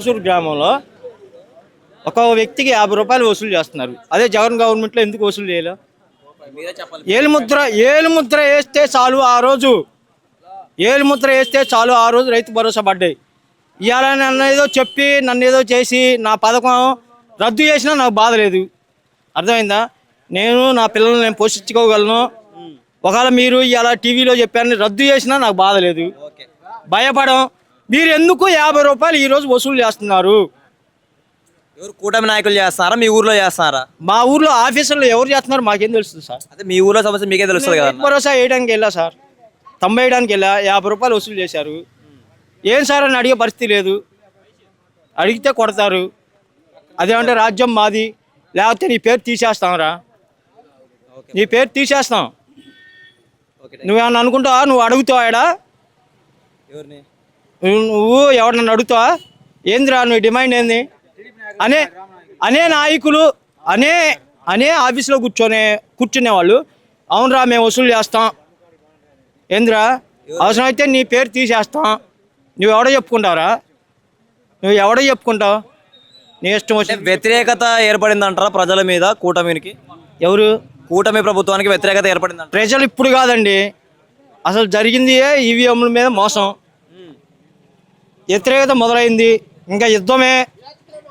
హుసూరు గ్రామంలో ఒక వ్యక్తికి యాభై రూపాయలు వసూలు చేస్తున్నారు. అదే జగన్ గవర్నమెంట్లో ఎందుకు వసూలు చేయాలి? మీరే చెప్పాలి. ఏలు ముద్ర ఏలు ముద్ర వేస్తే చాలు ఆ రోజు. ఏలు ముద్ర వేస్తే చాలు ఆ రోజు రైతు భరోసా పడ్డాయి. ఇవాళ నన్ను ఏదో చెప్పి నన్ను ఏదో చేసి నా పథకం రద్దు చేసినా నాకు బాధ లేదు. అర్థమైందా? నేను నా పిల్లల్ని నేను పోషించుకోగలను. ఒకవేళ మీరు ఇవాళ టీవీలో చెప్పాను రద్దు చేసినా నాకు బాధ లేదు. భయపడం మీరు ఎందుకు యాభై రూపాయలు ఈరోజు వసూలు చేస్తున్నారు? ఎవరు కూటమి నాయకులు చేస్తున్నారా? మీ ఊర్లో చేస్తున్నారా? మా ఊర్లో ఆఫీసర్లు ఎవరు చేస్తున్నారు మాకేం తెలుస్తుంది సార్? అదే మీ ఊర్లో సమస్య మీకే తెలుస్తుంది కదా. భరోసా వేయడానికి వెళ్ళా సార్. తొంభై వేయడానికి వెళ్ళా. యాభై రూపాయలు వసూలు చేశారు. ఏం సార్ అని అడిగే పరిస్థితి లేదు. అడిగితే కొడతారు. అదేమంటే రాజ్యం మాది. లేకపోతే నీ పేరు తీసేస్తాంరా నీ పేరు తీసేస్తాం. నువ్వేమన్నా అనుకుంటావా? నువ్వు అడుగుతావా ఈడ? ఎవరిని? నువ్వు నువ్వు ఎవరినన్ను అడుగుతావా? ఏందిరా నువ్వు డిమాండ్ ఏంది? అనే అనే నాయకులు అనే అనే ఆఫీసులో కూర్చొని కూర్చునే వాళ్ళు అవునరా మేము వసూలు చేస్తాం. ఏందిరా అవసరమైతే నీ పేరు తీసేస్తాం. నువ్వు ఎవడో చెప్పుకుంటావురా? నువ్వు ఎవడో చెప్పుకుంటావు? నీ ఇష్టం అంటే వచ్చి వ్యతిరేకత ఏర్పడిందంటారా ప్రజల మీద కూటమికి? ఎవరు? కూటమి ప్రభుత్వానికి వ్యతిరేకత ఏర్పడిందంట ప్రజలు ఇప్పుడు కాదండి. అసలు జరిగింది ఈవీఎంల మీద మోసం. వ్యతిరేకత మొదలైంది. ఇంకా యుద్ధమే.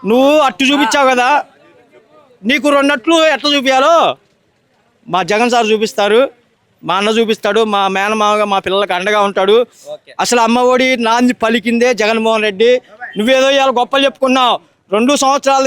నువ్వు అట్టు చూపించావు కదా. నీకు రెండట్లు ఎట్లా చూపించాలో మా జగన్ సార్ చూపిస్తారు. మా అన్న చూపిస్తాడు. మా మేనమావగా మా పిల్లలకు అండగా ఉంటాడు. అసలు అమ్మఒడి నాంది పలికిందే జగన్మోహన్ రెడ్డి. నువ్వేదో ఇవాళ గొప్పలు చెప్పుకున్నావు. రెండు సంవత్సరాల